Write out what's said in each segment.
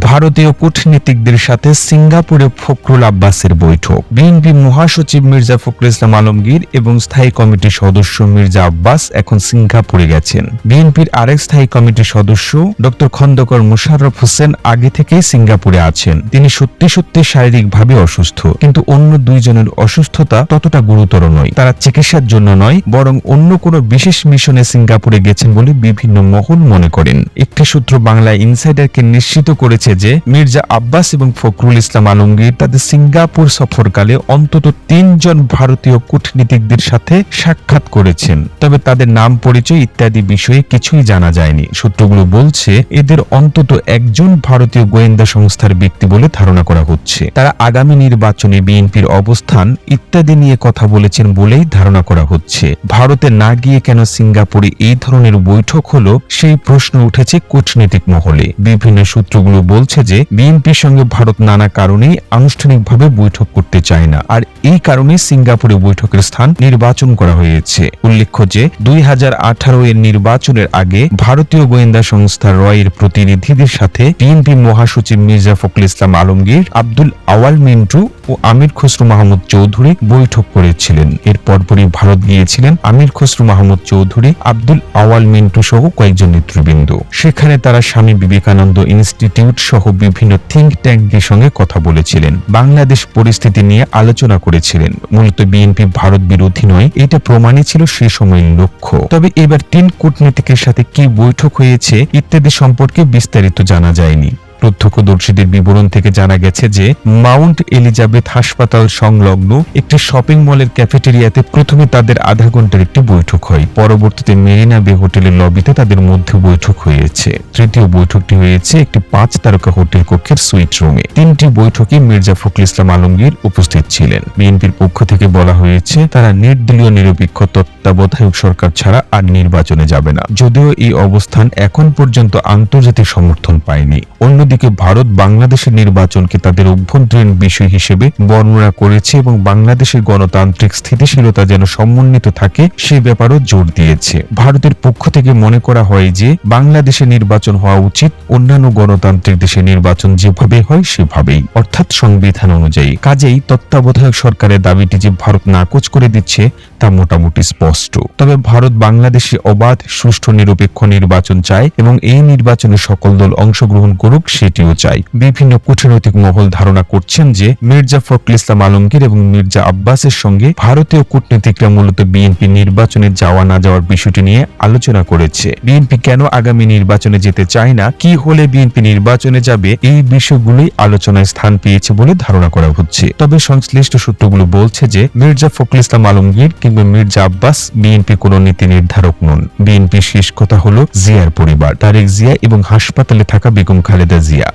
ভারতীয় কূটনীতিকদের সাথে সিঙ্গাপুরে ফখরুল আব্বাসের বৈঠক। বিএনপি মহাসচিব মির্জা ফখরুল ইসলাম আলমগীর এবং স্থায়ী কমিটির সদস্য মির্জা আব্বাস এখন সিঙ্গাপুরে গেছেন। বিএনপির আরেক স্থায়ী কমিটির সদস্য ডক্টর খন্দকর মুশাররফ হোসেন আগে থেকেই সিঙ্গাপুরে আছেন। তিনি সত্যি সত্যি শারীরিকভাবে অসুস্থ, কিন্তু অন্য দুইজনের অসুস্থতা ততটা গুরুতর নয়। তারা চিকিৎসার জন্য নয়, বরং অন্য কোনো বিশেষ মিশনে সিঙ্গাপুরে গেছেন বলে বিভিন্ন মহল মনে করেন। একটি সূত্র বাংলা ইনসাইডারকে নিশ্চিত করেছে যে, মির্জা আব্বাস এবং ফখরুল ইসলাম আলমগীর তাদের সিঙ্গাপুর সফরকালে অন্তত তিনজন ভারতীয় কূটনীতিকদের সাথে সাক্ষাৎ করেছেন। তবে তাদের নাম পরিচয় ইত্যাদি বিষয়ে কিছুই জানা যায়নি। সূত্রগুলো বলছে, এদের অন্তত একজন ভারতীয় গোয়েন্দা সংস্থার ব্যক্তি বলে ধারণা করা হচ্ছে। তারা আগামী নির্বাচনে বিএনপির অবস্থান ইত্যাদি নিয়ে কথা বলেছেন বলেই ধারণা করা হচ্ছে। ভারতে না গিয়ে কেন সিঙ্গাপুরে এই ধরনের বৈঠক হলো, সেই প্রশ্ন উঠেছে কূটনীতিক মহলে। বিভিন্ন সূত্রগুলো বলছে যে, বিএনপির সঙ্গে ভারত নানা কারণেই আনুষ্ঠানিকভাবে বৈঠক করতে চায় না। আর এই কারণে সিঙ্গাপুরে বৈঠকের স্থান নির্বাচন করা হয়েছে। উল্লেখ্য যে, দুই হাজার আঠারো এর নির্বাচনের আগে ভারতীয় গোয়েন্দা সংস্থা রয়ের প্রতিনিধিদের সাথে বিএনপি মহাসচিব মির্জা ফখরুল ইসলাম আলমগীর, আব্দুল আওয়াল মিন্টু ও আমির খসরু মাহমুদ চৌধুরী বৈঠক করেছিলেন। এর পরপরই ভারত গিয়েছিলেন আমির খসরু মাহমুদ চৌধুরী, আব্দুল আওয়াল মিন্টু সহ কয়েকজন নেতৃবৃন্দ। সেখানে তারা স্বামী বিবেকানন্দ ইনস্টিটিউট সহ বিভিন্ন থিঙ্ক ট্যাঙ্কের সঙ্গে কথা বলেছিলেন। বাংলাদেশ পরিস্থিতি নিয়ে আলোচনা করেছিলেন। মূলত বিএনপি ভারত বিরোধী নয়, এটা প্রমাণই ছিল সে সময়ের লক্ষ্য। তবে এবার তিন কূটনীতিকের সাথে কি বৈঠক হয়েছে, ইত্যাদি সম্পর্কে বিস্তারিত জানা যায়নি। প্রত্যক্ষদর্শীদের বিবরণ থেকে জানা গেছে যে মাউন্ট এলিজাবেথ হাসপাতাল সংলগ্ন একটি শপিং মলের ক্যাফেটেরিয়াতে প্রথমে তাদের আধা ঘণ্টার একটি বৈঠক হয়। পরবর্তীতে মেরিনা বে হোটেলের লবিতে তাদের মধ্যে বৈঠক হয়েছে। তৃতীয় বৈঠকটি হয়েছে একটি পাঁচ তারকা হোটেল কক্ষের সুইট রুমে। তিনটি বৈঠকে মির্জা ফখরুল ইসলাম আলমগীর উপস্থিত ছিলেন। বিএনপির পক্ষ থেকে বলা হয়েছে, তারা নির্দলীয়, নিরপেক্ষ, তত্ত্বাবধায়ক সরকার ছাড়া আর নির্বাচনে যাবে না। যদিও এই অবস্থান এখন পর্যন্ত আন্তর্জাতিক সমর্থন পায়নি। অন্যদিকে ভারত বাংলাদেশের নির্বাচনকে তাদের অভ্যন্তরীণ বিষয় হিসেবে বর্ণনা করেছে এবং বাংলাদেশের গণতান্ত্রিক স্থিতিশীলতা যেন সমন্বিত থাকে, সে ব্যাপারও জোর দিয়েছে। ভারতের পক্ষ থেকে মনে করা হয় যে, বাংলাদেশে নির্বাচন হওয়া উচিত, অন্যান্য গণতান্ত্রিক দেশে নির্বাচন যেভাবে হয় সেভাবেই। অর্থাৎ সংবিধান অনুযায়ী। কাজেই তত্ত্বাবধায়ক সরকারের দাবিটি যে ভারত নাকচ করে দিচ্ছে, তা মোটামুটি স্পষ্ট। তবে ভারত বাংলাদেশে অবাধ, সুষ্ঠু, নিরপেক্ষ নির্বাচন চায় এবং এই নির্বাচনে সকল দল অংশগ্রহণ করুক সেটিও চাই। বিভিন্ন কূটনৈতিক মহল ধারণা করছেন যে মির্জা ফখরুল ইসলাম আলমগীর এবং মির্জা আব্বাসের সঙ্গে ভারতীয় কূটনীতিকরা মূলত বিএনপি নির্বাচনে যাওয়া না যাওয়ার বিষয়টি নিয়ে আলোচনা করেছে। বিএনপি কেন আগামী নির্বাচনে যেতে চায় না? কি হলে বিএনপি নির্বাচনে যাবে? এই বিষয়গুলোই আলোচনায় স্থান পেয়েছে বলে ধারণা করা হচ্ছে। তবে সংশ্লিষ্ট সূত্রগুলো বলছে যে মির্জা ফখরুল ইসলাম আলমগীর কিংবা মির্জা আব্বাস বিএনপি কোনো নীতি নির্ধারক নন। বিএনপির শেষ কথা হলো জিয়ার পরিবার। তারেক জিয়া এবং হাসপাতালে থাকা বেগম খালেদা জিয়া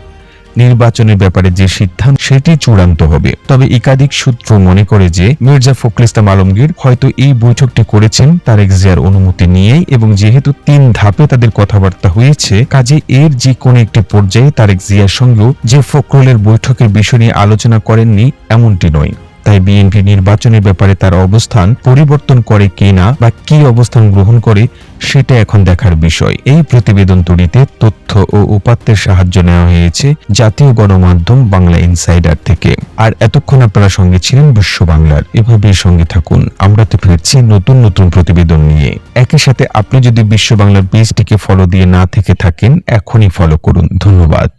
নির্বাচনের ব্যাপারে যে সিদ্ধান্ত, সেটি চূড়ান্ত হবে। তবে একাধিক সূত্র মনে করে যে মির্জা ফখরুল ইসলাম আলমগীর হয়তো এই বৈঠকটি করেছেন তারেক জিয়ার অনুমতি নিয়েই এবং যেহেতু তিন ধাপে তাদের কথাবার্তা হয়েছে, কাজে এর যে কোনো একটি পর্যায়ে তারেক জিয়ার সঙ্গেও যে ফখরুলের বৈঠকের বিষয় নিয়ে আলোচনা করেননি, এমনটি নয়। তাই বিএনপি নির্বাচনের ব্যাপারে তার অবস্থান পরিবর্তন করে কিনা বা কি অবস্থান গ্রহণ করে সেটা এখন দেখার বিষয়। এই প্রতিবেদন তৈরিতে তথ্য ও উপাত্তের সাহায্য নেওয়া হয়েছে জাতীয় গণমাধ্যম বাংলা ইনসাইডার থেকে। আর এতক্ষণ আপনারা সঙ্গে ছিলেন বিশ্ব বাংলার। এভাবেই সঙ্গে থাকুন। আমরা তো ফিরছি নতুন নতুন প্রতিবেদন নিয়ে। একই সাথে আপনি যদি বিশ্ব বাংলার পেজটিকে ফলো দিয়ে না থেকে থাকেন, এখনই ফলো করুন। ধন্যবাদ।